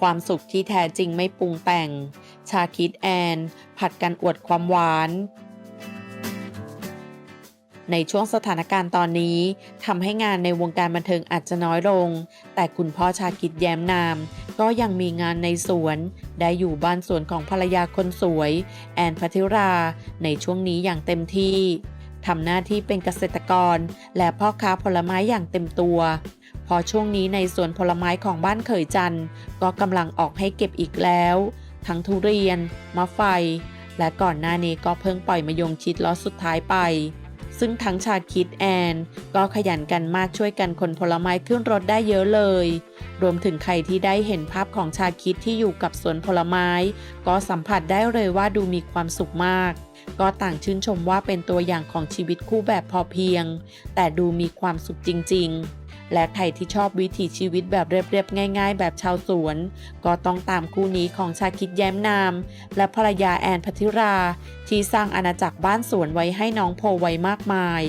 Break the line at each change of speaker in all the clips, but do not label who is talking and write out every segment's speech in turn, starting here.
ความสุขที่แท้จริงไม่ปรุงแต่ง ชาคิดแอน ผัดกันอวดความหวาน ในช่วงสถานการณ์ตอนนี้ทำให้งานในวงการบันเทิงอาจจะน้อยลง แต่คุณพ่อชาคิดแย้มนาม ก็ยังมีงานในสวน ได้อยู่บ้านสวนของภรรยาคนสวย แอนพัทิรา ในช่วงนี้อย่างเต็มที่ ทำหน้าที่เป็นเกษตรกร และพ่อค้าผลไม้อย่างเต็มตัว พอช่วงนี้ในสวนผลไม้ของบ้านเขยจันทร์ก็กำลังออกให้เก็บอีกแล้ว ทั้งทุเรียน มะไฟ และก่อนหน้านี้ก็เพิ่งปล่อยมะยงชิดล้อสุดท้ายไป ซึ่งทั้งชาคิดแอน ก็ขยันกันมากช่วยกันคนผลไม้ขึ้นรถได้เยอะเลย รวมถึงใครที่ได้เห็นภาพของชาคิดที่อยู่กับสวนผลไม้ ก็สัมผัสได้เลยว่าดูมีความสุขมาก ก็ต่างชื่นชมว่าเป็นตัวอย่างของชีวิตคู่แบบพอเพียง แต่ดูมีความสุขจริง ๆ และใครที่ชอบวิถีชีวิตแบบเรียบๆง่าย ๆ แบบชาวสวน ก็ต้องตามคู่นี้ของชาคิดแย้มนาม และภรรยาแอนพัทิรา ที่สร้างอาณาจักรบ้านสวนไว้ให้น้องโพไว้มากมาย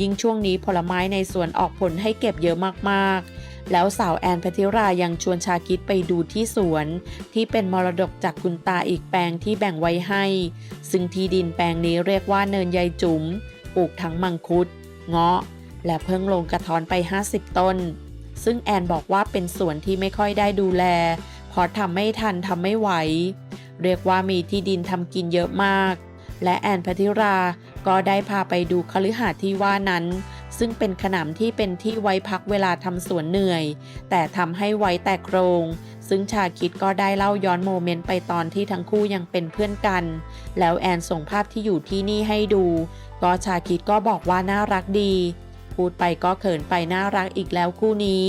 ยิ่งช่วงนี้ผลไม้ในสวนออกผลให้เก็บเยอะมากๆ แล้วสาวแอนพัทิรายังชวนชาคิดไปดูที่สวน ที่เป็นมรดกจากคุณตาอีกแปลงที่แบ่งไว้ให้ ซึ่งที่ดินแปลงนี้เรียกว่าเนินยายจุ๋มปลูกทั้งมังคุด เงาะ และเพิ่งลงกระท้อนไป 50 ต้น ซึ่งแอนบอกว่าเป็นสวนที่ไม่ค่อยได้ดูแลเพราะทำไม่ทันทำไม่ไหว เรียกว่ามีที่ดินทำกินเยอะมาก และแอนพัทิราก็ได้พาไปดูคฤหาสน์ที่ว่านั้น ซึ่งเป็นขนำที่เป็นที่ไว้พักเวลาทำสวนเหนื่อย แต่ทำให้ไว้แต่โครง ซึ่งชาคิดก็ได้เล่าย้อนโมเมนต์ไปตอนที่ทั้งคู่ยังเป็นเพื่อนกัน แล้วแอนส่งภาพที่อยู่ที่นี่ให้ดู ก็ชาคิดก็บอกว่าน่ารักดี พูดไปก็เขินไปน่ารักอีกแล้วคู่นี้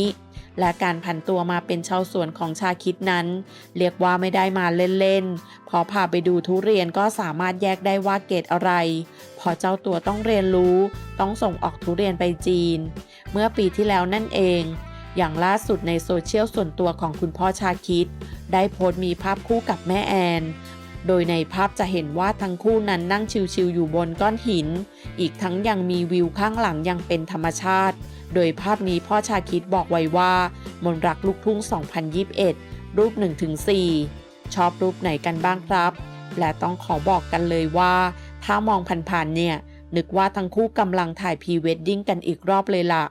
และการผันตัวมาเป็นชาวสวนของชาคิดนั้น เรียกว่าไม่ได้มาเล่นๆ พอพาไปดูทุเรียนก็สามารถแยกได้ว่าเกรดอะไร พอเจ้าตัวต้องเรียนรู้ ต้องส่งออกทุเรียนไปจีน เมื่อปีที่แล้วนั่นเอง อย่างล่าสุดในโซเชียลส่วนตัวของคุณพ่อชาคิด ได้โพสต์มีภาพคู่กับแม่แอน โดยในภาพจะเห็นว่าทั้งคู่นั้นนั่งชิวๆอยู่บนก้อนหิน อีกทั้งยังมีวิวข้างหลังยังเป็นธรรมชาติ โดยภาพนี้พ่อชาคิดบอกไว้ว่า มนรักลูกทุ่ง 2021 รูป 1-4 ชอบรูปไหนกันบ้างครับ และต้องขอบอกกันเลยว่า ถ้ามองผ่านๆเนี่ย นึกว่าทั้งคู่กำลังถ่ายพรีเวดดิ้งกันอีกรอบเลยล่ะ